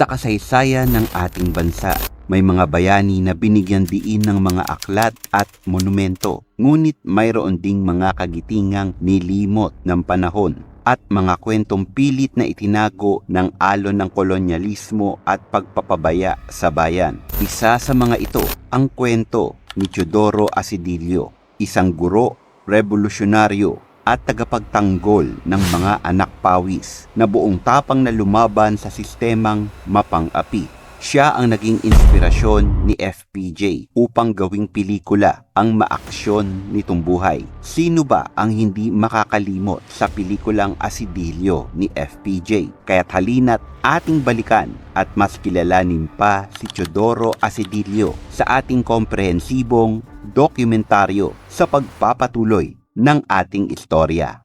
Sa kasaysayan ng ating bansa, may mga bayani na binigyan diin ng mga aklat at monumento. Ngunit mayroon ding mga kagitingang nilimot ng panahon at mga kwentong pilit na itinago ng alon ng kolonyalismo at pagpapabaya sa bayan. Isa sa mga ito ang kwento ni Teodoro Asidilio, isang guro, revolusyonaryo at tagapagtanggol ng mga anak pawis na buong tapang na lumaban sa sistemang mapang-api. Siya ang naging inspirasyon ni FPJ upang gawing pelikula ang maaksyon nitong buhay. Sino ba ang hindi makakalimot sa pelikulang Asidilyo ni FPJ? Kaya't halina't ating balikan at mas kilalanin pa si Teodoro Asidilyo sa ating komprehensibong dokumentaryo sa pagpapatuloy ng ating istorya.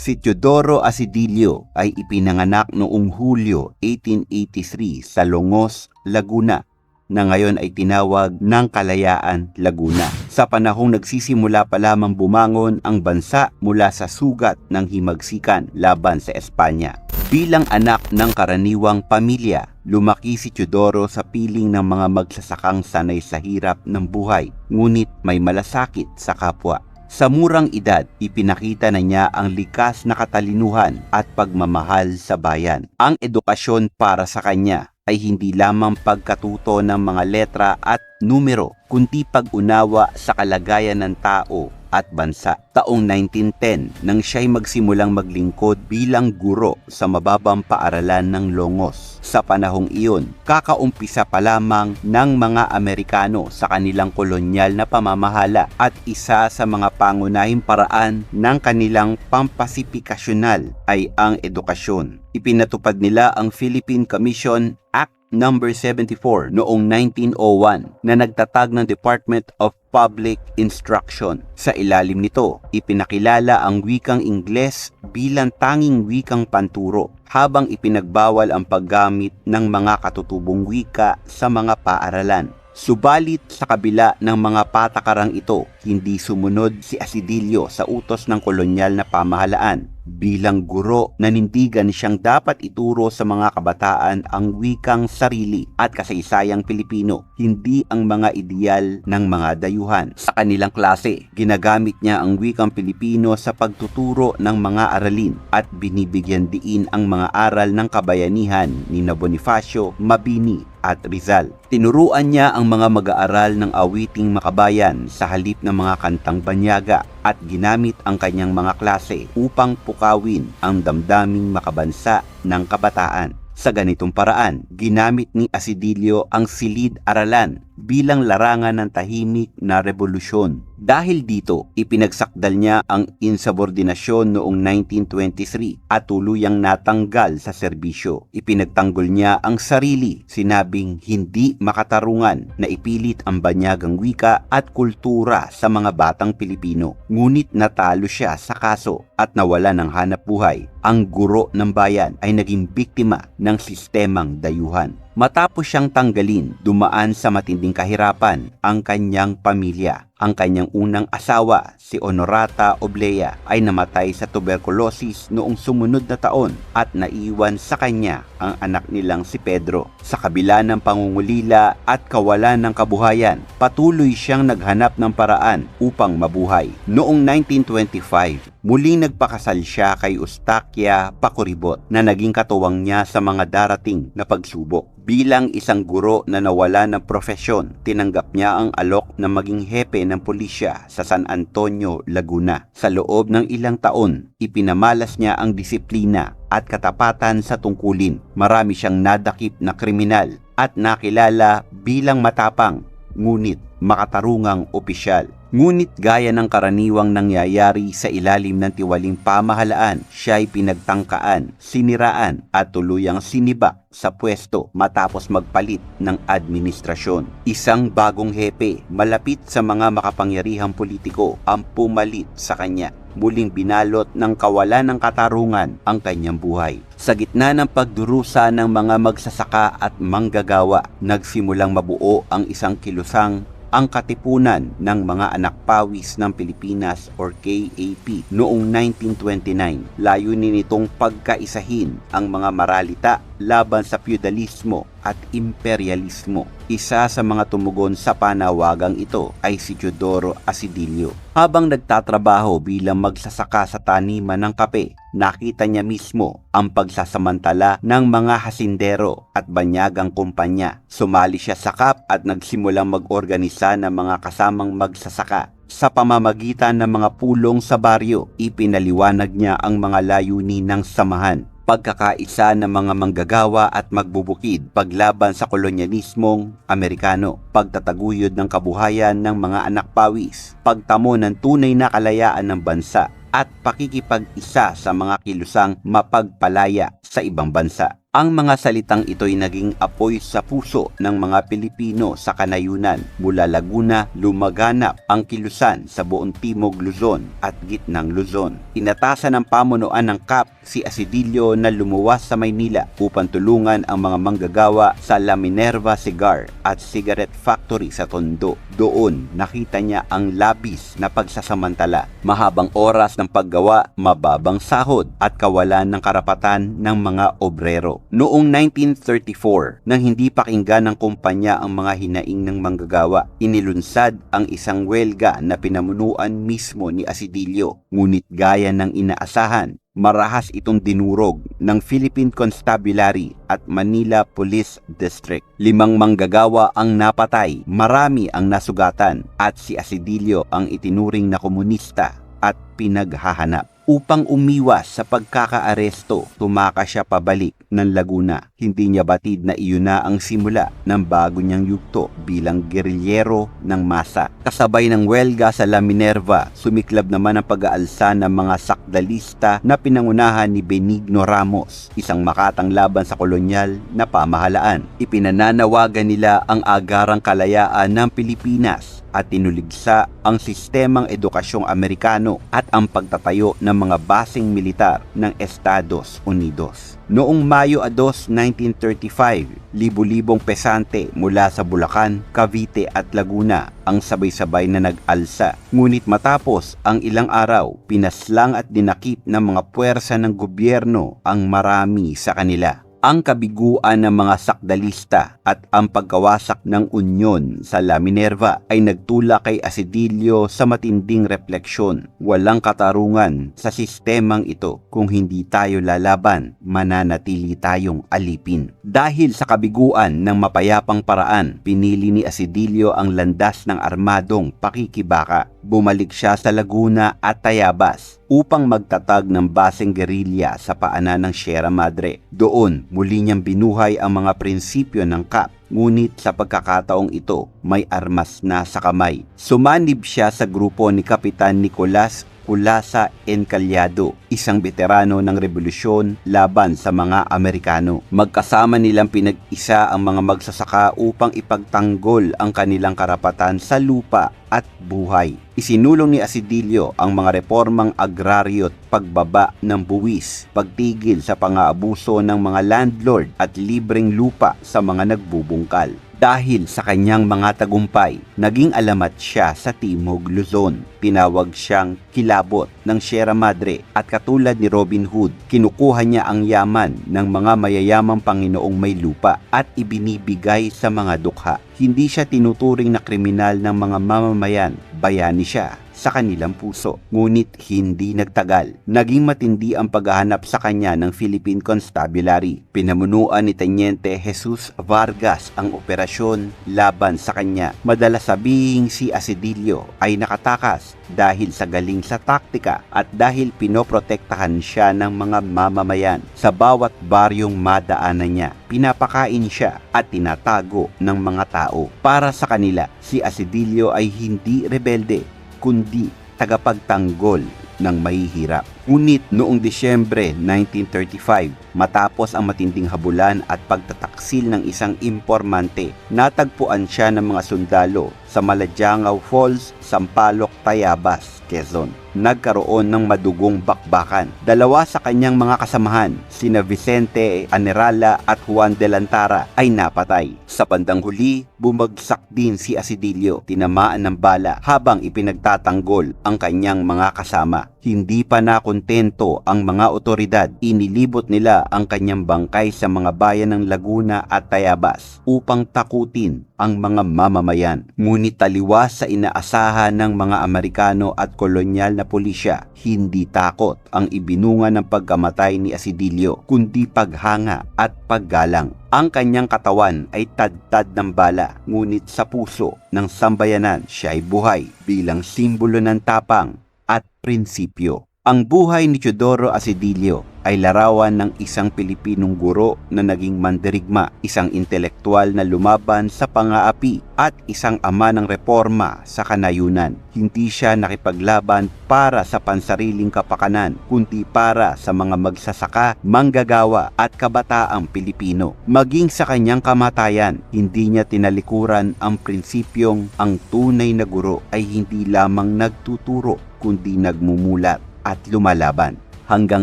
Si Teodoro Asidilio ay ipinanganak noong Hulyo 1883 sa Longos, Laguna na ngayon ay tinawag ng Kalayaan, Laguna. Sa panahong nagsisimula pa lamang bumangon ang bansa mula sa sugat ng himagsikan laban sa Espanya. Bilang anak ng karaniwang pamilya, lumaki si Teodoro sa piling ng mga magsasakang sanay sa hirap ng buhay, ngunit may malasakit sa kapwa. Sa murang edad, ipinakita na niya ang likas na katalinuhan at pagmamahal sa bayan. Ang edukasyon para sa kanya ay hindi lamang pagkatuto ng mga letra at numero, kundi pag-unawa sa kalagayan ng tao at bansa. Taong 1910 nang siya'y magsimulang maglingkod bilang guro sa mababang paaralan ng Longos. Sa panahong iyon, kakaumpisa pa lamang ng mga Amerikano sa kanilang kolonyal na pamamahala at isa sa mga pangunahing paraan ng kanilang pampasipikasyonal ay ang edukasyon. Ipinatupad nila ang Philippine Commission Act number 74 noong 1901 na nagtatag ng Department of Public Instruction. Sa ilalim nito, ipinakilala ang wikang Ingles bilang tanging wikang panturo habang ipinagbawal ang paggamit ng mga katutubong wika sa mga paaralan. Subalit sa kabila ng mga patakarang ito, hindi sumunod si Asidilio sa utos ng kolonyal na pamahalaan. Bilang guro, nanindigan siyang dapat ituro sa mga kabataan ang wikang sarili at kasaysayang Pilipino, hindi ang mga ideal ng mga dayuhan. Sa kanilang klase, ginagamit niya ang wikang Pilipino sa pagtuturo ng mga aralin at binibigyan diin ang mga aral ng kabayanihan ni na Bonifacio, Mabini at Rizal. Tinuruan niya ang mga mag-aaral ng awiting makabayan sa halip ng mga kantang banyaga at ginamit ang kanyang mga klase upang pukawin ang damdaming makabansa ng kabataan. Sa ganitong paraan, ginamit ni Asidilio ang silid-aralan bilang larangan ng tahimik na revolusyon. Dahil dito, ipinagsakdal niya ang insubordinasyon noong 1923 at tuluyang natanggal sa serbisyo. Ipinagtanggol niya ang sarili, sinabing hindi makatarungan na ipilit ang banyagang wika at kultura sa mga batang Pilipino. Ngunit natalo siya sa kaso at nawala ng hanap buhay. Ang guro ng bayan ay naging biktima ng sistemang dayuhan. Matapos siyang tanggalin, dumaan sa matinding kahirapan ang kanyang pamilya. Ang kanyang unang asawa, si Honorata Oblea, ay namatay sa tuberculosis noong sumunod na taon at naiwan sa kanya ang anak nilang si Pedro. Sa kabila ng pangungulila at kawalan ng kabuhayan, patuloy siyang naghanap ng paraan upang mabuhay. Noong 1925, muling nagpakasal siya kay Eustaquia Pacoribot na naging katuwang niya sa mga darating na pagsubok. Bilang isang guro na nawala ng profesyon, tinanggap niya ang alok na maging hepe ng pulisya sa San Antonio, Laguna. Sa loob ng ilang taon, ipinamalas niya ang disiplina at katapatan sa tungkulin. Marami siyang nadakip na kriminal at nakilala bilang matapang ngunit makatarungang opisyal. Ngunit gaya ng karaniwang nangyayari sa ilalim ng tiwaling pamahalaan, siya ay pinagtangkaan, siniraan at tuluyang siniba sa pwesto matapos magpalit ng administrasyon. Isang bagong hepe malapit sa mga makapangyarihang politiko ang pumalit sa kanya muling binalot ng kawalan ng katarungan ang kanyang buhay. Sa gitna ng pagdurusa ng mga magsasaka at manggagawa, nagsimulang mabuo ang isang kilusang ang Katipunan ng Mga Anak Pawis ng Pilipinas or KAP noong 1929. Layunin nitong pagkaisahin ang mga maralita laban sa feudalismo at imperialismo. Isa sa mga tumugon sa panawagang ito ay si Teodoro Asidilio. Habang nagtatrabaho bilang magsasaka sa taniman ng kape, nakita niya mismo ang pagsasamantala ng mga hasindero at banyagang kumpanya. Sumali siya sa KAP at nagsimulang mag-organisa ng mga kasamang magsasaka sa pamamagitan ng mga pulong sa baryo, ipinaliwanag niya ang mga layunin ng samahan pagkakaisa ng mga manggagawa at magbubukid paglaban sa kolonyalismong Amerikano, pagtataguyod ng kabuhayan ng mga anak pawis, pagtamo ng tunay na kalayaan ng bansa, at pakikipag-isa sa mga kilusang mapagpalaya sa ibang bansa. Ang mga salitang ito'y naging apoy sa puso ng mga Pilipino sa kanayunan. Mula Laguna, lumaganap ang kilusan sa buong Timog Luzon at gitnang Luzon. Inatasan ng pamunuan ng KAP si Asidilio na lumuwas sa Maynila upang tulungan ang mga manggagawa sa La Minerva Cigar at Cigarette Factory sa Tondo. Doon nakita niya ang labis na pagsasamantala, mahabang oras ng paggawa, mababang sahod at kawalan ng karapatan ng mga obrero. Noong 1934, nang hindi pakinggan ng kumpanya ang mga hinaing ng manggagawa, inilunsad ang isang welga na pinamunuan mismo ni Asidilio. Ngunit gaya ng inaasahan, marahas itong dinurog ng Philippine Constabulary at Manila Police District. Limang manggagawa ang napatay, marami ang nasugatan at si Asidilio ang itinuring na komunista at pinaghahanap. Upang umiwas sa pagkakaaresto, tumakas siya pabalik ng Laguna. Hindi niya batid na iyon na ang simula ng bago niyang yugto bilang gerilyero ng masa. Kasabay ng welga sa La Minerva, sumiklab naman ang pag-aalsa ng mga sakdalista na pinangunahan ni Benigno Ramos, isang makatang laban sa kolonyal na pamahalaan. Ipinananawagan nila ang agarang kalayaan ng Pilipinas at tinuligsa ang sistemang edukasyong Amerikano at ang pagtatayo ng mga basing militar ng Estados Unidos. Noong Mayo 2, 1935, libu-libong pesante mula sa Bulacan, Cavite at Laguna ang sabay-sabay na nag-alsa. Ngunit matapos ang ilang araw, pinaslang at dinakip ng mga puwersa ng gobyerno ang marami sa kanila ang kabiguan ng mga sakdalista at ang pagkawasak ng unyon sa La Minerva ay nagtula kay Asidilio sa matinding refleksyon. Walang katarungan sa sistemang ito kung hindi tayo lalaban, mananatili tayong alipin. Dahil sa kabiguan ng mapayapang paraan, pinili ni Asidilio ang landas ng armadong pakikibaka. Bumalik siya sa Laguna at Tayabas upang magtatag ng baseng gerilya sa paanan ng Sierra Madre. Doon, muli niyang binuhay ang mga prinsipyo ng KAP ngunit sa pagkakataong ito may armas na sa kamay. Sumanib siya sa grupo ni Kapitan Nicolas Culasa Encalyado, isang veterano ng revolusyon laban sa mga Amerikano. Magkasama nilang pinag-isa ang mga magsasaka upang ipagtanggol ang kanilang karapatan sa lupa at buhay. Isinulong ni Asidilio ang mga reformang agraryo at pagbaba ng buwis, pagtigil sa pang-aabuso ng mga landlord at libreng lupa sa mga nagbubungkal. Dahil sa kanyang mga tagumpay, naging alamat siya sa Timog Luzon. Tinawag siyang kilabot ng Sierra Madre at katulad ni Robin Hood, kinukuha niya ang yaman ng mga mayayamang Panginoong may lupa at ibinibigay sa mga dukha. Hindi siya tinuturing na kriminal ng mga mamamayan, bayani siya sa kanilang puso. Ngunit hindi nagtagal. Naging matindi ang paghahanap sa kanya ng Philippine Constabulary. Pinamunuan ni Teniente Jesus Vargas ang operasyon laban sa kanya. Madalas sabihing si Asidilio ay nakatakas dahil sa galing sa taktika at dahil pinoprotektahan siya ng mga mamamayan sa bawat baryong madaanan niya. Pinapakain siya at tinatago ng mga tao. Para sa kanila, si Asidilio ay hindi rebelde kundi tagapagtanggol ng mahihirap. Ngunit noong Disyembre 1935, matapos ang matinding habulan at pagtataksil ng isang impormante, natagpuan siya ng mga sundalo sa Malajangao Falls, Sampaloc, Tayabas, Quezon. Nagkaroon ng madugong bakbakan. Dalawa sa kanyang mga kasamahan, sina Vicente Anerala at Juan de Lantara ay napatay. Sa bandang huli, bumagsak din si Asidilio, tinamaan ng bala habang ipinagtatanggol ang kanyang mga kasama. Hindi pa nakontento ang mga otoridad, inilibot nila ang kanyang bangkay sa mga bayan ng Laguna at Tayabas upang takutin ang mga mamamayan. Ngunit taliwas sa inaasahan ng mga Amerikano at kolonyal na pulisya, hindi takot ang ibinunga ng pagkamatay ni Asidilio, kundi paghanga at paggalang. Ang kanyang katawan ay tadtad ng bala, ngunit sa puso ng sambayanan siya ay buhay bilang simbolo ng tapang at prinsipyo. Ang buhay ni Teodoro Asidilio ay larawan ng isang Pilipinong guro na naging mandirigma, isang intelektual na lumaban sa pangaapi at isang ama ng reforma sa kanayunan. Hindi siya nakipaglaban para sa pansariling kapakanan, kundi para sa mga magsasaka, manggagawa at kabataang Pilipino. Maging sa kanyang kamatayan, hindi niya tinalikuran ang prinsipyong ang tunay na guro ay hindi lamang nagtuturo, kundi nagmumulat at lumalaban. Hanggang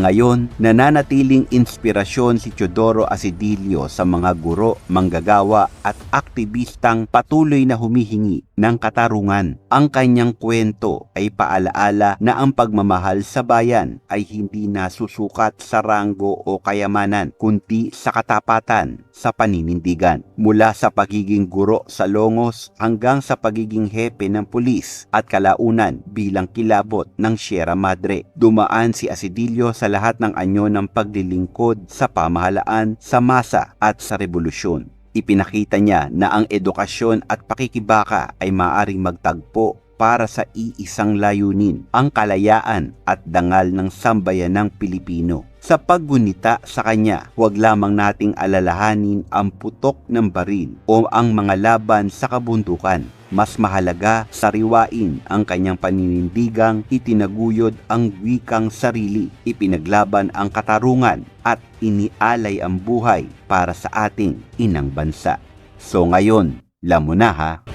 ngayon, nananatiling inspirasyon si Teodoro Asidilio sa mga guro, manggagawa at aktivistang patuloy na humihingi ng katarungan. Ang kanyang kwento ay paalaala na ang pagmamahal sa bayan ay hindi nasusukat sa ranggo o kayamanan, kundi sa katapatan sa paninindigan. Mula sa pagiging guro sa Longos hanggang sa pagiging hepe ng pulis at kalaunan bilang kilabot ng Sierra Madre. Dumaan si Asidilio sa lahat ng anyo ng paglilingkod sa pamahalaan, sa masa at sa revolusyon. Ipinakita niya na ang edukasyon at pakikibaka ay maaring magtagpo para sa iisang layunin, ang kalayaan at dangal ng sambayanang Pilipino. Sa paggunita sa kanya, huwag lamang nating alalahanin ang putok ng baril o ang mga laban sa kabundukan. Mas mahalaga sariwain ang kanyang paninindigang itinaguyod ang wikang sarili, ipinaglaban ang katarungan at inialay ang buhay para sa ating inang bansa. So ngayon, lamo na ha!